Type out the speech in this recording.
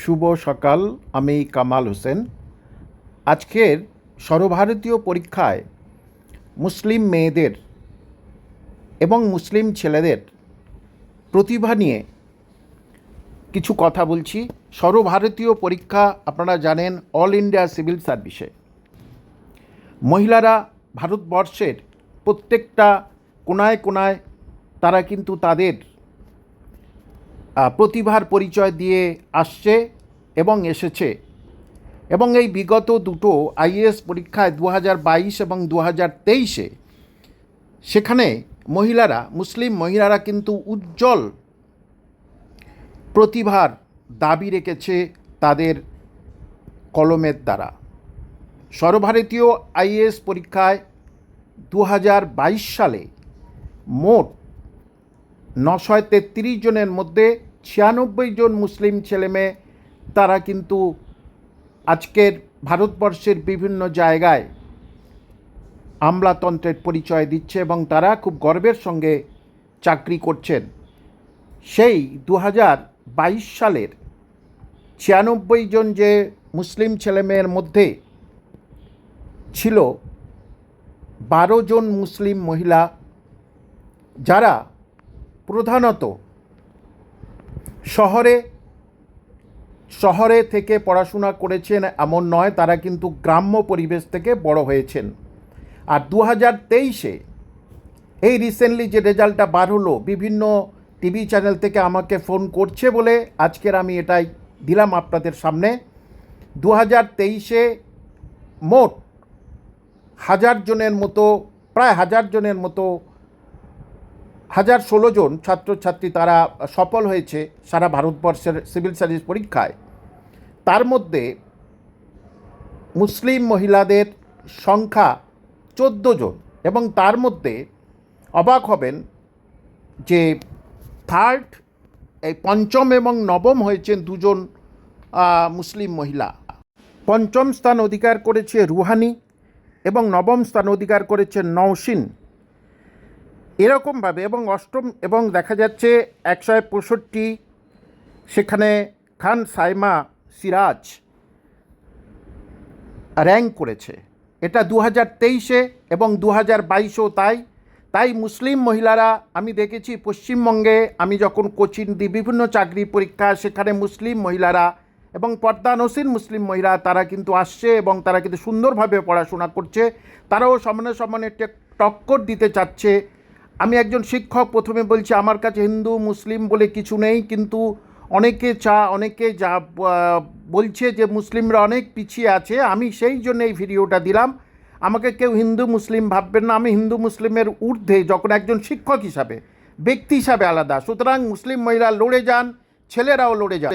শুভ সকাল, আমি কামাল হোসেন। আজকের সর্বভারতীয় পরীক্ষায় মুসলিম মেয়েদের এবং মুসলিম ছেলেদের প্রতিভা নিয়ে কিছু কথা বলছি। সর্বভারতীয় পরীক্ষা, আপনারা জানেন অল ইন্ডিয়া সিভিল সার্ভিসে মহিলারা ভারতবর্ষের প্রত্যেকটা কোনায় কোনায় তারা কিন্তু তাদের প্রতিভার পরিচয় দিয়ে আসছে এবং এসেছে। এবং এই বিগত দুটো আইএএস পরীক্ষায় দু বাইশ এবং দু তেইশে সেখানে মহিলারা, মুসলিম মহিলারা কিন্তু উজ্জ্বল প্রতিভার দাবি রেখেছে তাদের কলমের দ্বারা। সর্বভারতীয় আইএএস পরীক্ষায় দু হাজার বাইশ সালে মোট নশয় তেত্রিশ জনের মধ্যে ছিয়ানব্বই জন মুসলিম ছেলেমেয়ে তারা কিন্তু আজকের ভারতবর্ষের বিভিন্ন জায়গায় আমলাতন্ত্রের পরিচয় দিচ্ছে এবং তারা খুব গর্বের সঙ্গে চাকরি করছেন। সেই দু বাইশ সালের ছিয়ানব্বই জন যে মুসলিম ছেলেমেয়ের মধ্যে ছিল বারো জন মুসলিম মহিলা, যারা প্রধানত শহরে শহরে থেকে পড়াশোনা করেছেন এমন নয়, তারা কিন্তু গ্রাম্য পরিবেশ থেকে বড় হয়েছেন। আর দু হাজার তেইশে এই রিসেন্টলি যে রেজাল্টটা বার হলো, বিভিন্ন টিভি চ্যানেল থেকে আমাকে ফোন করছে বলে আজকের আমি এটাই দিলাম আপনাদের সামনে। দু হাজার তেইশে মোট হাজার জনের মতো, প্রায় হাজার জনের মতো হাজার ষোলো জন ছাত্রছাত্রী তারা সফল হয়েছে সারা ভারতবর্ষের সিভিল সার্ভিস পরীক্ষায়। তার মধ্যে মুসলিম মহিলাদের সংখ্যা চোদ্দ জন এবং তার মধ্যে অবাক হবেন যে থার্ড, এই পঞ্চম এবং নবম হয়েছেন দুজন মুসলিম মহিলা। পঞ্চম স্থান অধিকার করেছে রুহানি এবং নবম স্থান অধিকার করেছে নওশিন। এরকমভাবে এবং অষ্টম এবং দেখা যাচ্ছে একশো পঁয়ষট্টি, সেখানে খান সাইমা সিরাজ র্যাঙ্ক করেছে। এটা দু হাজার তেইশে এবং দু হাজার বাইশেও তাই। তাই মুসলিম মহিলারা, আমি দেখেছি পশ্চিমবঙ্গে, আমি যখন কোচিং দিই, বিভিন্ন চাকরি পরীক্ষা, সেখানে মুসলিম মহিলারা এবং পর্দানসীন মুসলিম মহিলা, তারা কিন্তু আসছে এবং তারা কিন্তু সুন্দরভাবে পড়াশোনা করছে। তারাও সমানে সমানে টেক- টক্কর দিতে চাচ্ছে। আমি একজন শিক্ষক, প্রথমে বলছি, আমার কাছে হিন্দু, মুসলিম বলে কিছু নেই, কিন্তু অনেকে চা, অনেকে যা বলছে যে মুসলিমরা অনেক পিছিয়ে আছে, আমি সেই জন্য এই ভিডিওটা দিলাম। আমাকে কেউ হিন্দু, মুসলিম ভাববেন না, আমি হিন্দু, মুসলিমের ঊর্ধ্বে যখন একজন শিক্ষক হিসাবে, ব্যক্তি হিসাবে আলাদা। সুতরাং মুসলিম মহিলা লড়ে যান, ছেলেরাও লড়ে যান।